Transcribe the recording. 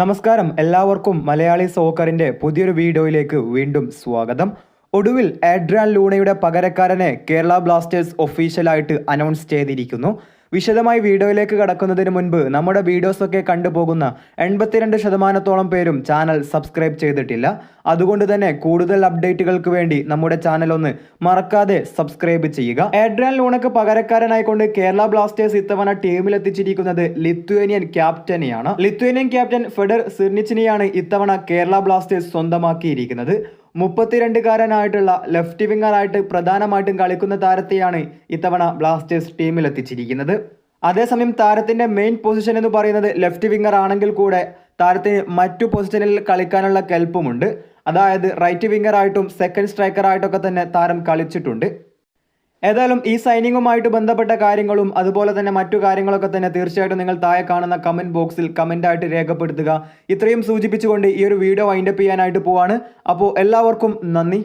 നമസ്കാരം. എല്ലാവർക്കും മലയാളി സോക്കറിന്റെ പുതിയൊരു വീഡിയോയിലേക്ക് വീണ്ടും സ്വാഗതം. ഒടുവിൽ ആഡ്രാൻ ലൂണയുടെ പകരക്കാരനെ കേരള ബ്ലാസ്റ്റേഴ്സ് ഒഫീഷ്യലായിട്ട് അനൗൺസ് ചെയ്തിരിക്കുന്നു. വിശദമായി വീഡിയോയിലേക്ക് കടക്കുന്നതിന് മുൻപ് നമ്മുടെ വീഡിയോസൊക്കെ കണ്ടുപോകുന്ന എൺപത്തിരണ്ട് ശതമാനത്തോളം പേരും ചാനൽ സബ്സ്ക്രൈബ് ചെയ്തിട്ടില്ല. അതുകൊണ്ട് തന്നെ കൂടുതൽ അപ്ഡേറ്റുകൾക്ക് വേണ്ടി നമ്മുടെ ചാനൽ ഒന്ന് മറക്കാതെ സബ്സ്ക്രൈബ് ചെയ്യുക. ആഡ്രിയാൻ ലൂണക്ക് പകരക്കാരനായിക്കൊണ്ട് കേരള ബ്ലാസ്റ്റേഴ്സ് ഇത്തവണ ടീമിലെത്തിച്ചിരിക്കുന്നത് ലിത്വേനിയൻ ക്യാപ്റ്റനെയാണ്. ലിത്വേനിയൻ ക്യാപ്റ്റൻ ഫെഡർ സിർണിച്ചിനെയാണ് ഇത്തവണ കേരള ബ്ലാസ്റ്റേഴ്സ് സ്വന്തമാക്കിയിരിക്കുന്നത്. മുപ്പത്തിരണ്ടുകാരനായിട്ടുള്ള ലെഫ്റ്റ് വിങ്ങറായിട്ട് പ്രധാനമായിട്ടും കളിക്കുന്ന താരത്തെയാണ് ഇത്തവണ ബ്ലാസ്റ്റേഴ്സ് ടീമിലെത്തിച്ചിരിക്കുന്നത് അതേസമയം താരത്തിന്റെ മെയിൻ പൊസിഷൻ എന്ന് പറയുന്നത് ലെഫ്റ്റ് വിങ്ങർ ആണെങ്കിൽ കൂടെ താരത്തിന് മറ്റു പൊസിഷനിൽ കളിക്കാനുള്ള കെൽപ്പുമുണ്ട്. അതായത് റൈറ്റ് വിങ്ങറായിട്ടും സെക്കൻഡ് സ്ട്രൈക്കറായിട്ടൊക്കെ തന്നെ താരം കളിച്ചിട്ടുണ്ട്. ഏതായാലും ഈ സൈനിങ്ങുമായിട്ട് ബന്ധപ്പെട്ട കാര്യങ്ങളും അതുപോലെ തന്നെ മറ്റു കാര്യങ്ങളൊക്കെ തന്നെ തീർച്ചയായിട്ടും നിങ്ങൾ താഴെ കാണുന്ന കമന്റ് ബോക്സിൽ കമന്റ് ആയിട്ട് രേഖപ്പെടുത്തുക. ഇത്രയും സൂചിപ്പിച്ചുകൊണ്ട് ഈ ഒരു വീഡിയോ വൈൻഡപ്പ് ചെയ്യാനായിട്ട് പോവാണ്. അപ്പോൾ എല്ലാവർക്കും നന്ദി.